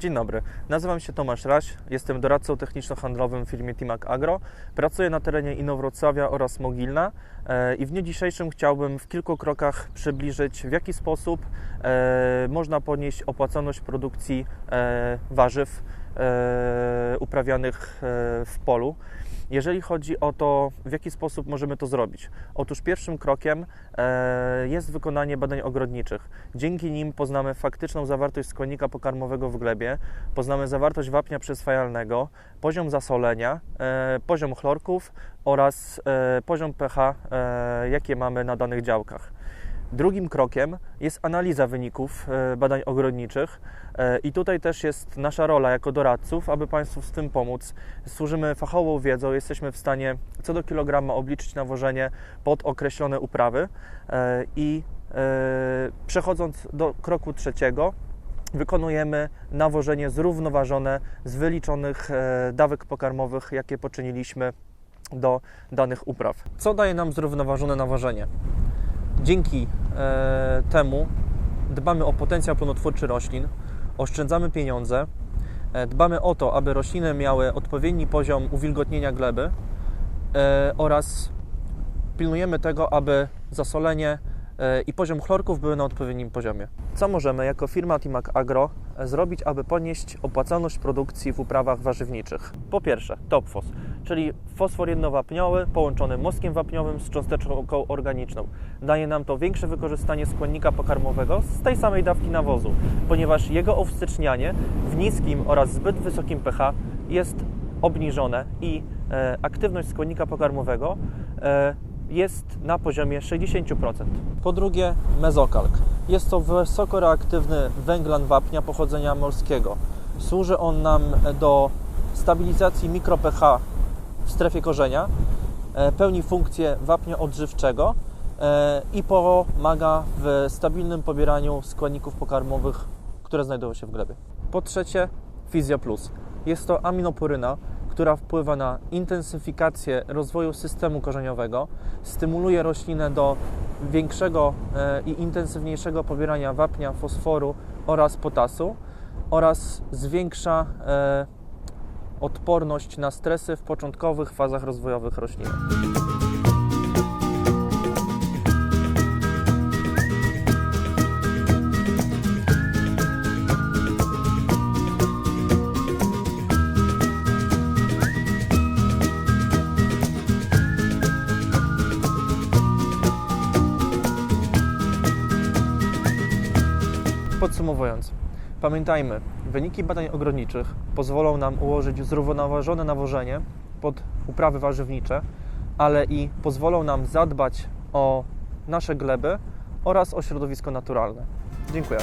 Dzień dobry, nazywam się Tomasz Raś, jestem doradcą techniczno-handlowym w firmie Timac Agro. Pracuję na terenie Inowrocławia oraz Mogilna e, i w dniu dzisiejszym chciałbym w kilku krokach przybliżyć, w jaki sposób e, można podnieść opłacalność produkcji e, warzyw uprawianych e, w polu. Jeżeli chodzi o to, w jaki sposób możemy to zrobić, otóż pierwszym krokiem e, jest wykonanie badań ogrodniczych. Dzięki nim poznamy faktyczną zawartość składnika pokarmowego w glebie, poznamy zawartość wapnia przyswajalnego, poziom zasolenia, e, poziom chlorków oraz e, poziom pH, e, jakie mamy na danych działkach. Drugim krokiem jest analiza wyników e, badań ogrodniczych e, i tutaj też jest nasza rola jako doradców, aby Państwu z tym pomóc. Służymy fachową wiedzą, jesteśmy w stanie co do kilograma obliczyć nawożenie pod określone uprawy e, i przechodząc do kroku trzeciego, wykonujemy nawożenie zrównoważone z wyliczonych dawek pokarmowych, jakie poczyniliśmy do danych upraw. Co daje nam zrównoważone nawożenie? Dzięki e, temu dbamy o potencjał plonotwórczy roślin, oszczędzamy pieniądze, e, dbamy o to, aby rośliny miały odpowiedni poziom uwilgotnienia gleby e, oraz pilnujemy tego, aby zasolenie e, i poziom chlorków były na odpowiednim poziomie. Co możemy jako firma Timac Agro e, zrobić, aby podnieść opłacalność produkcji w uprawach warzywniczych? Po pierwsze, topfos, czyli fosfor jednowapniowy połączony moskiem wapniowym z cząsteczką organiczną. Daje nam to większe wykorzystanie składnika pokarmowego z tej samej dawki nawozu, ponieważ jego owstycznianie w niskim oraz zbyt wysokim pH jest obniżone i e, aktywność składnika pokarmowego e, jest na poziomie 60%. Po drugie, mezokalk. Jest to wysoko reaktywny węglan wapnia pochodzenia morskiego. Służy on nam do stabilizacji mikro-pH w strefie korzenia, e, pełni funkcję wapnia odżywczego e, i pomaga w stabilnym pobieraniu składników pokarmowych, które znajdują się w glebie. Po trzecie, Fizjo Plus. Jest to aminopuryna, która wpływa na intensyfikację rozwoju systemu korzeniowego, stymuluje roślinę do większego e, i intensywniejszego pobierania wapnia, fosforu oraz potasu oraz zwiększa odporność na stresy w początkowych fazach rozwojowych rośliny. Podsumowując, pamiętajmy, wyniki badań ogrodniczych pozwolą nam ułożyć zrównoważone nawożenie pod uprawy warzywnicze, ale i pozwolą nam zadbać o nasze gleby oraz o środowisko naturalne. Dziękuję.